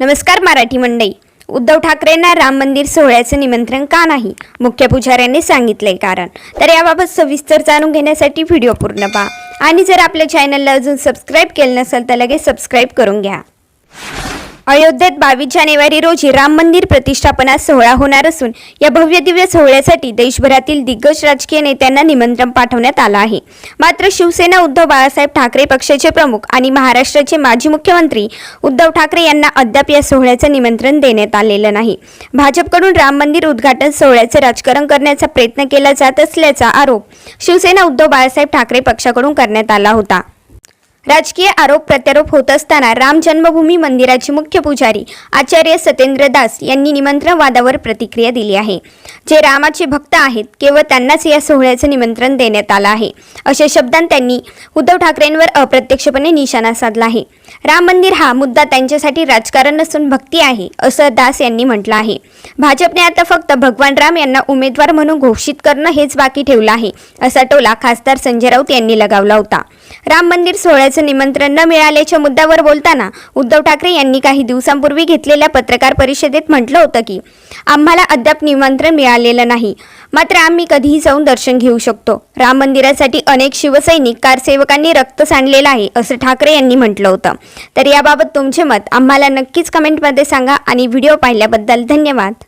नमस्कार मराठी मंडई उद्धव ठाकरेंना राम मंदिर सोहळ्याचं निमंत्रण का नाही? मुख्य पुजाऱ्यांनी सांगितलंय कारण. तर याबाबत सविस्तर जाणून घेण्यासाठी व्हिडिओ पूर्ण पहा. आणि जर आपल्या चॅनलला अजून सबस्क्राईब केलं नसेल तर लगेच सबस्क्राईब करून घ्या. अयोध्येत बावीस जानेवारी रोजी राम मंदिर प्रतिष्ठापना सोहळा होणार असून या भव्य दिव्य सोहळ्यासाठी देशभरातील दिग्गज राजकीय नेत्यांना निमंत्रण पाठवण्यात आलं आहे. मात्र शिवसेना उद्धव बाळासाहेब ठाकरे पक्षाचे प्रमुख आणि महाराष्ट्राचे माजी मुख्यमंत्री उद्धव ठाकरे यांना अद्याप या सोहळ्याचं निमंत्रण देण्यात आलेलं नाही. भाजपकडून राम मंदिर उद्घाटन सोहळ्याचं राजकारण करण्याचा प्रयत्न केला जात असल्याचा आरोप शिवसेना उद्धव बाळासाहेब ठाकरे पक्षाकडून करण्यात आला होता. राजकीय आरोप प्रत्यारोप होत असताना राम जन्मभूमी मंदिराचे मुख्य पुजारी आचार्य सत्येंद्र दास यांनी निमंत्रण वादावर प्रतिक्रिया दिली आहे. जे रामाचे भक्त आहेत केवळ त्यांनाच या सोहळ्याचं निमंत्रण देण्यात आलं आहे. अशा शब्दांत त्यांनी उद्धव ठाकरेंवर अप्रत्यक्षपणे निशाणा साधला आहे. राम मंदिर हा मुद्दा त्यांच्यासाठी राजकारण नसून भक्ती आहे असं दास यांनी म्हटलं आहे. भाजपने आता फक्त भगवान राम यांना उमेदवार म्हणून घोषित करणं हेच बाकी ठेवलं आहे असा टोला खासदार संजय राऊत यांनी लगावला होता. राम मंदिर सोहळ्याचं निमंत्रण न मिळाल्याच्या मुद्द्यावर बोलताना उद्धव ठाकरे यांनी काही दिवसांपूर्वी घेतलेल्या पत्रकार परिषदेत म्हटलं होतं की आम्हाला अद्याप निमंत्रण मिळालेलं नाही. मात्र आम्ही कधीही जाऊन दर्शन घेऊ शकतो. राम मंदिरासाठी अनेक शिवसैनिक कारसेवकांनी रक्त सांडलेलं आहे असं ठाकरे यांनी म्हटलं होतं. तर याबाबत तुमचे मत आम्हाला नक्कीच कमेंटमध्ये सांगा आणि व्हिडिओ पाहिल्याबद्दल धन्यवाद.